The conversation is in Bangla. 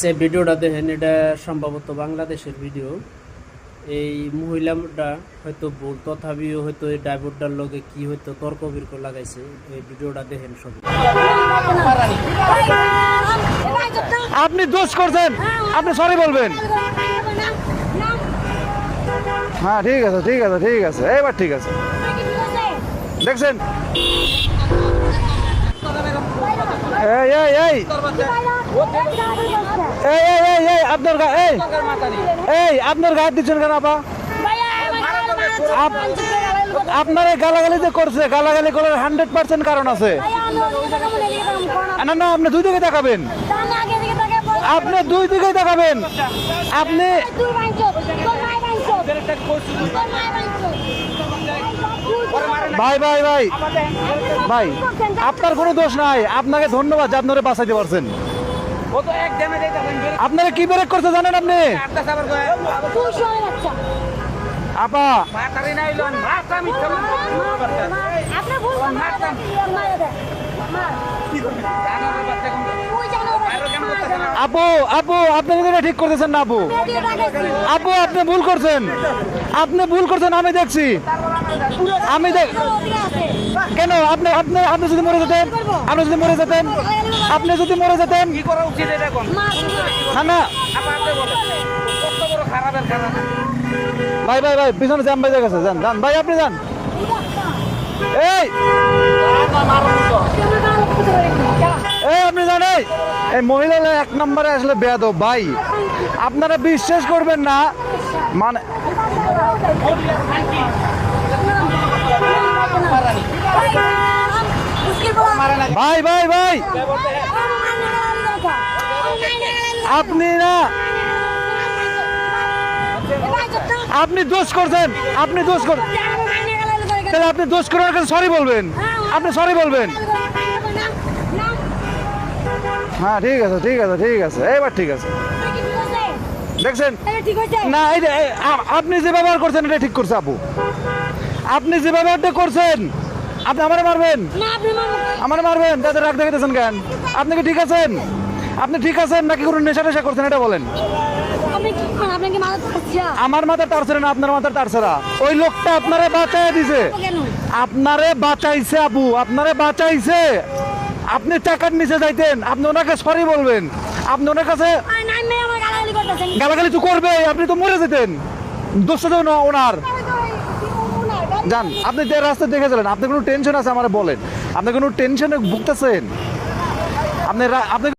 সে ভিডিওটা দেখেন, এটা সম্ভবত বাংলাদেশের ভিডিও। এই মহিলাটা হয়তো ভুল, তথাপিও হয়তো এই ড্রাইভারটার লগে কি হয়তো তর্ক বির্ক লাগাইছে, এই ভিডিওটা দেখেন সবাই। আপনি দোষ করছেন, আপনি সরি বলবেন। হ্যাঁ ঠিক আছে ঠিক আছে ঠিক আছে, এবার ঠিক আছে। দেখছেন? এই। এই এই এই আপনার গা এই। এই, আপনার গায়ে দিচ্ছেন কেন, আপা? আপনার গালাগালি যে করছে, গালাগালি করার হান্ড্রেড পার্সেন্ট কারণ আছে। না না, আপনি দুই দিকে তাকাবেন। আপনি দুই দিকে তাকাবেন। আপনি ভাই ভাই ভাই। ভাই আপনার কোনো দোষ নাই। আপনাকে ধন্যবাদ যে আপনারা বাঁচাইতে পারছেন। আপনারা কি ব্রেক করতে জানেন আপনি? আপা। আপনি ভুল করছেন কি করবে জানার বাচ্চা কোন বাইরে কেন করতেছেন আপু আপু আপনি কিন্তু এটা ঠিক করতেছেন না আপু। আপু আপনি ভুল করছেন। আপনি ভুল করছেন আমি দেখছি। আমি দেখ কেন? আপনি আপনি আপনি যদি মরে যেতেন আপনি যদি মরে যেতেন আপনি যদি মরে যেতেন কি করা উচিত এটা কোন? না না। আপনি বলেন। কত বড় খারাপের খারাপ ভাই ভাই ভাই পিছনে জ্যাম বেজে গেছে যান যান। ভাই আপনি যান। এই! এই মহিলারা এক নম্বরে আসলে বেয়াদ ভাই। আপনারা বিশ্বাস করবেন না মানে ভাই ভাই ভাই। আপনি না আপনি দোষ করছেন, আপনি দোষ কর তাহলে আপনি দোষ করার কাছে সরি বলবেন। আপনি সরি বলবেন। হ্যাঁ ঠিক আছে ঠিক আছে ঠিক আছে। এবার ঠিক আছে। দেখছেন? না এই যে, আপনি যে ব্যবহার করছেন এটা ঠিক করছে আপু। আপনি যে ব্যবহারটা করছেন আপনি আমারে মারবেন। না আপনি মামা আমারে মারবেন তাদের রাগ দেখাইতেছেন কেন? আপনি কি ঠিক আছেন? আপনি ঠিক আছেন নাকি কোনো নেশা টেশা করছেন এটা বলেন। আমার মাথা টারছে না আপনার মাথা টারছে না ওই লোকটা আপনারে বাঁচাই দিছে। আপনারে বাঁচাইছে আপু আপনারে বাঁচাইছে। আপনি টাকার নিচে যাইতেন আপনি ওনাকে সরি বলবেন। আপনি ওনার কাছে গালাগালি তো করবে আপনি তো মরে যেতেন। দোষ তো না ওনার? যান আপনি যে রাস্তা দেখে দেখেছিলেন আপনি কোনো টেনশন আছে আমার বলেন। আপনি কোনো টেনশনে ভুগতেছেন? আপনি আপনি